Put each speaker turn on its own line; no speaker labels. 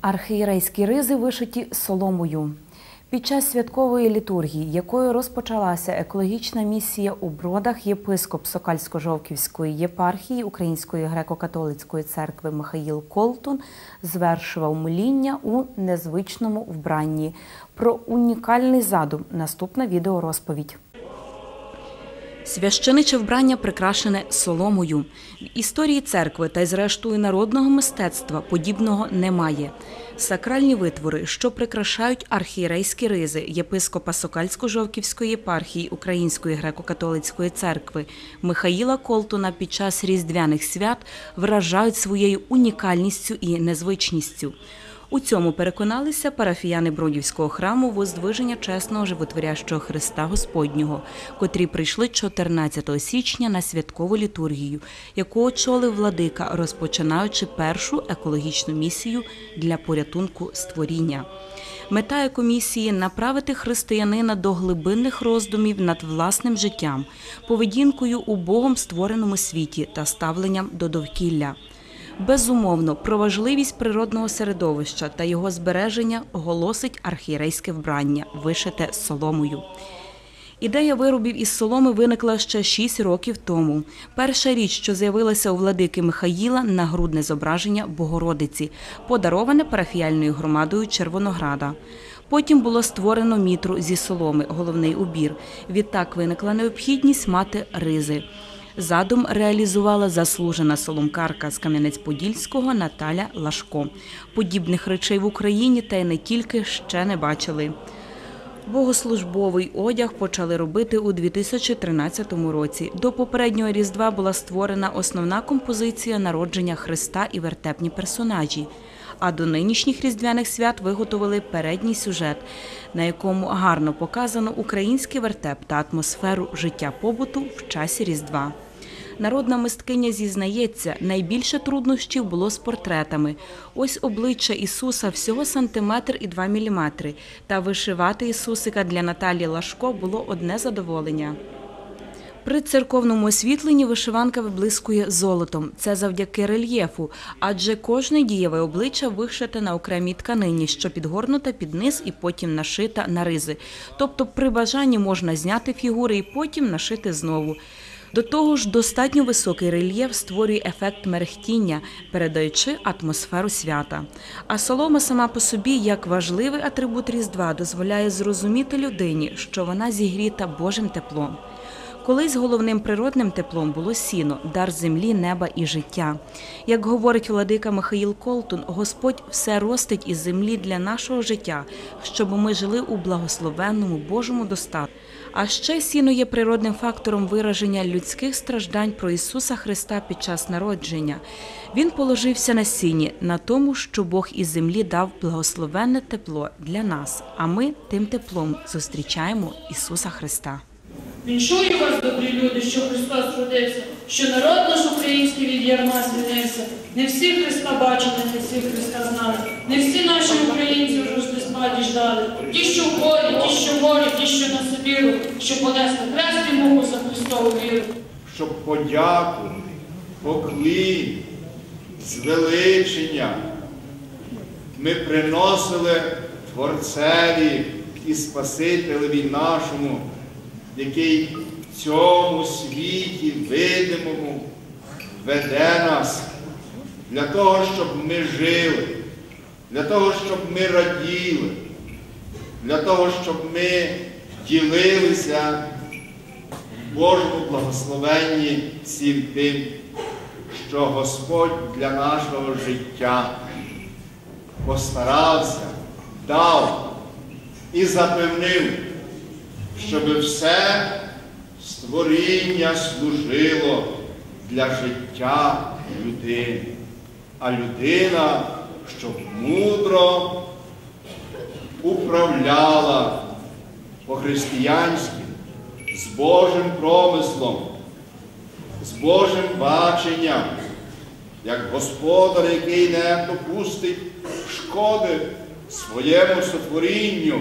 Архієрейські ризи вишиті соломою. Під час святкової літургії, якою розпочалася екологічна місія у бродах, єпископ Сокальсько-Жовківської єпархії Української греко-католицької церкви Михаїл Колтун звершував моління у незвичному вбранні. Про унікальний задум наступна відеорозповідь. Священиче вбрання прикрашене соломою. В історії церкви та й зрештою народного мистецтва подібного немає. Сакральні витвори, що прикрашають архієрейські ризи єпископа Сокальсько-Жовківської єпархії Української греко-католицької церкви Михаїла Колтуна під час різдвяних свят вражають своєю унікальністю і незвичністю. У цьому переконалися парафіяни Бродівського храму Воздвиження чесного животворящого Христа Господнього, котрі прийшли 14 січня на святкову літургію, яку очолив владика, розпочинаючи першу екологічну місію для порятунку створіння. Мета екомісії направити християнина до глибинних роздумів над власним життям, поведінкою у Богом створеному світі та ставленням до довкілля. Безумовно, про важливість природного середовища та його збереження голосить архієрейське вбрання, вишите соломою. Ідея виробів із соломи виникла ще 6 років тому. Перша річ, що з'явилася у владики Михаїла, нагрудне зображення Богородиці, подароване парафіяльною громадою Червонограда. Потім було створено мітру зі соломи, головний убір. Відтак виникла необхідність мати ризи. Задум реалізувала заслужена соломкарка з Кам'янець-Подільського Наталя Лашко. Подібних речей в Україні та й не тільки ще не бачили. Богослужбовий одяг почали робити у 2013 році. До попереднього різдва була створена основна композиція народження Христа і вертепні персонажі. А до нинішніх різдвяних свят виготовили передній сюжет, на якому гарно показано український вертеп та атмосферу життя побуту в часі Різдва. Народна мисткиня зізнається, найбільше труднощів було з портретами. Ось обличчя Ісуса всього сантиметр і два міліметри. Та вишивати Ісусика для Наталі Лашко було одне задоволення. При церковному освітленні вишиванка виблискує золотом. Це завдяки рельєфу, адже кожне дієве обличчя вишите на окремій тканині, що підгорнута під низ і потім нашита на ризи. Тобто, при бажанні можна зняти фігури і потім нашити знову. До того ж, достатньо високий рельєф створює ефект мерехтіння, передаючи атмосферу свята. А солома сама по собі, як важливий атрибут Різдва, дозволяє зрозуміти людині, що вона зігріта Божим теплом. Колись головним природним теплом було сіно, дар землі, неба і життя. Як говорить владика Михаїл Колтун, Господь все ростить із землі для нашого життя, щоб ми жили у благословенному Божому достатку. А ще сіно є природним фактором вираження людських страждань про Ісуса Христа під час народження. Він положився на сіні, на тому, що Бог із землі дав благословенне тепло для нас, а ми тим теплом зустрічаємо Ісуса Христа.
Віншую вас, добрі люди, що Христос родився, що народ наш український від ярма звільнився. Не всі Христа бачили, не всі Христа знали. Не всі наші українці в Рождества діждали. Ті, що в горі, ті, що в горі, ті, що на Сибіру, що понесли хрест і муку за Христову віру.
щоб подяку, поклін, звеличення ми приносили Творцеві і Спасителеві нашому, який в цьому світі видимому веде нас для того, щоб ми жили, для того, щоб ми раділи, для того, щоб ми ділилися Божому благословенні всім тим, що Господь для нашого життя постарався, дав і запевнив, щоб все створіння служило для життя людини, а людина, щоб мудро управляла по-християнськи з Божим промислом, з Божим баченням, як господар, який не допустить шкоди своєму сотворінню,